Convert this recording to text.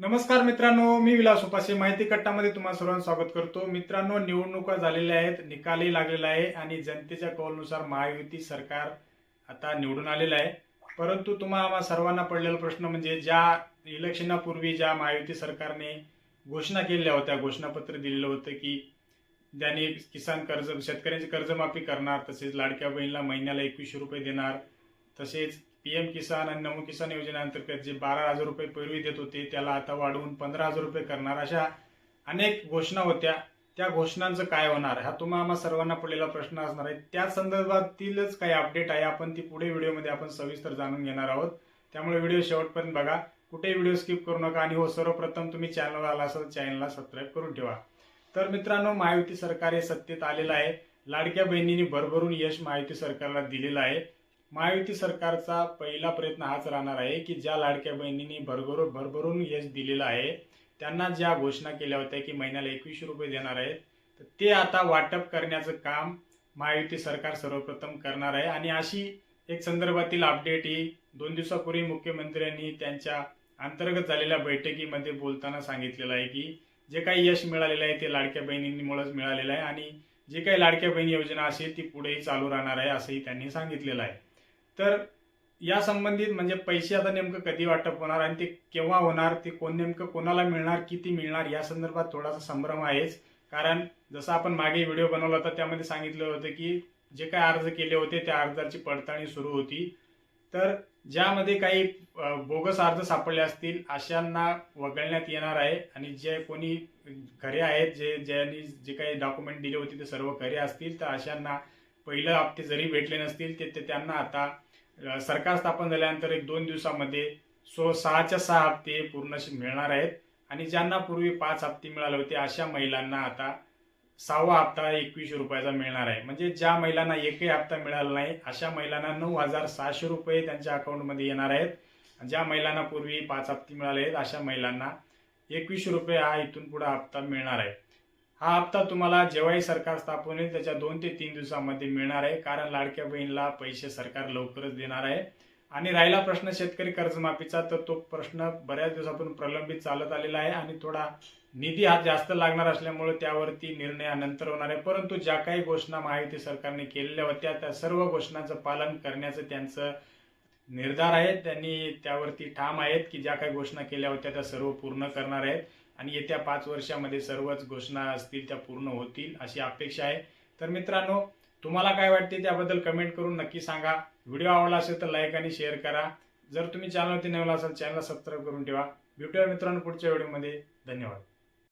नमस्कार मित्रांनो मी विलास उपासे माहिती कट्टामध्ये तुम्हाला सर्वांना स्वागत करतो. मित्रांनो निवडणुका झालेल्या आहेत निकालही लागलेला आहे आणि जनतेच्या कौलनुसार महायुती सरकार आता निवडून आलेलं आहे. परंतु तुम्हा सर्वांना पडलेला प्रश्न म्हणजे ज्या इलेक्शनापूर्वी ज्या महायुती सरकारने घोषणा केलेल्या होत्या घोषणापत्र दिलेलं होतं की ज्याने किसान कर्ज शेतकऱ्यांची कर्जमाफी करणार तसेच लाडक्या बहिणीला महिन्याला एकवीसशे रुपये देणार तसेच पीएम किसान आणि नमो किसान योजनेअंतर्गत जे बारा हजार रुपये पूर्वी देत होते त्याला आता वाढवून पंधरा हजार रुपये करणार. अशा अनेक घोषणा होत्या. त्या घोषणांचं काय होणार? हा तुम्हा आम्हा सर्वांना पडलेला प्रश्न असणार आहे. त्या संदर्भातीलच काही अपडेट आहे. आपण ती पुढे व्हिडिओमध्ये आपण सविस्तर जाणून घेणार आहोत. त्यामुळे व्हिडिओ शेवटपर्यंत बघा. कुठेही व्हिडिओ स्किप करू नका. आणि हो सर्वप्रथम तुम्ही चॅनलवर आला असाल चॅनलला सबस्क्राईब करून ठेवा. तर मित्रांनो महायुती सरकार हे सत्तेत आलेलं आहे. लाडक्या बहिणींनी भरभरून यश महायुती सरकारला दिलेलं आहे. महायुती सरकारचा पहिला प्रयत्न हाच राहणार आहे की ज्या लाडक्या बहिणींनी भरभरून भरभरून यश दिलेलं आहे त्यांना ज्या घोषणा केल्या होत्या की महिन्याला एकवीसशे रुपये देणार आहेत तर ते आता वाटप करण्याचं काम महायुती सरकार सर्वप्रथम करणार आहे. आणि अशी एक संदर्भातील अपडेट ही दोन दिवसापूर्वी मुख्यमंत्र्यांनी त्यांच्या अंतर्गत झालेल्या बैठकीमध्ये बोलताना सांगितलेलं आहे की जे काही यश मिळालेलं आहे ते लाडक्या बहिणींमुळेच मिळालेलं आहे. आणि जे काही लाडक्या बहिणी योजना असेल ती पुढेही चालू राहणार आहे असंही त्यांनी सांगितलेलं आहे. तर या संबंधित म्हणजे पैसे आता नेमकं कधी वाटप होणार आणि ते केव्हा होणार ते कोण नेमकं कोणाला मिळणार किती मिळणार या संदर्भात थोडासा संभ्रम आहेच. कारण जसं आपण मागे व्हिडिओ बनवला होता त्यामध्ये सांगितलं होतं की जे काही अर्ज केले होते त्या अर्जाची पडताळणी सुरू होती. तर ज्यामध्ये काही बोगस अर्ज सापडले असतील अशांना वगळण्यात येणार आहे. आणि जे कोणी खरे आहेत जे ज्यांनी जे काही डॉक्युमेंट दिले होते ते सर्व खरे असतील तर अशांना पहिलं हप्ते जरी भेटले नसतील ते ते त्यांना आता सरकार स्थापन झाल्यानंतर एक दोन दिवसामध्ये सो सहाच्या सहा हप्ते पूर्ण मिळणार आहेत. आणि ज्यांना पूर्वी पाच हप्ते मिळाले होते अशा महिलांना आता सहावा हप्ता एकवीसशे रुपयाचा मिळणार आहे. म्हणजे ज्या महिलांना एकही हप्ता मिळाला नाही अशा महिलांना नऊ हजार सहाशे रुपये त्यांच्या अकाउंटमध्ये येणार आहेत. ज्या महिलांना पूर्वी पाच हप्ते मिळाले आहेत अशा महिलांना एकवीसशे रुपये हा इथून पुढे हप्ता मिळणार आहे. हा हप्ता तुम्हाला जेव्हाही सरकार स्थापन होईल त्याच्या दोन ते तीन दिवसामध्ये मिळणार आहे. कारण लाडक्या बहिणीला पैसे सरकार लवकरच देणार आहे. आणि राहिला प्रश्न शेतकरी कर्जमाफीचा तर तो प्रश्न बऱ्याच दिवसापासून प्रलंबित चालत आलेला आहे आणि थोडा निधी हा जास्त लागणार असल्यामुळे त्यावरती निर्णय नंतर होणार आहे. परंतु ज्या काही घोषणा महायुती सरकारने केलेल्या होत्या त्या सर्व घोषणांचं पालन करण्याचं त्यांचं निर्धार आहेत त्यांनी त्यावरती ठाम आहेत की ज्या काही घोषणा केल्या होत्या त्या सर्व पूर्ण करणार आहेत. आणि येत्या पाच वर्षामध्ये सर्वच घोषणा असतील त्या पूर्ण होतील अशी अपेक्षा आहे. तर मित्रांनो तुम्हाला काय वाटते त्याबद्दल कमेंट करून नक्की सांगा. व्हिडिओ आवडला असेल तर लाईक आणि शेअर करा. जर तुम्ही चॅनलवरती नवला असाल चॅनलला सबस्क्राईब करून ठेवा. भेटूया मित्रांनो पुढच्या व्हिडिओमध्ये धन्यवाद.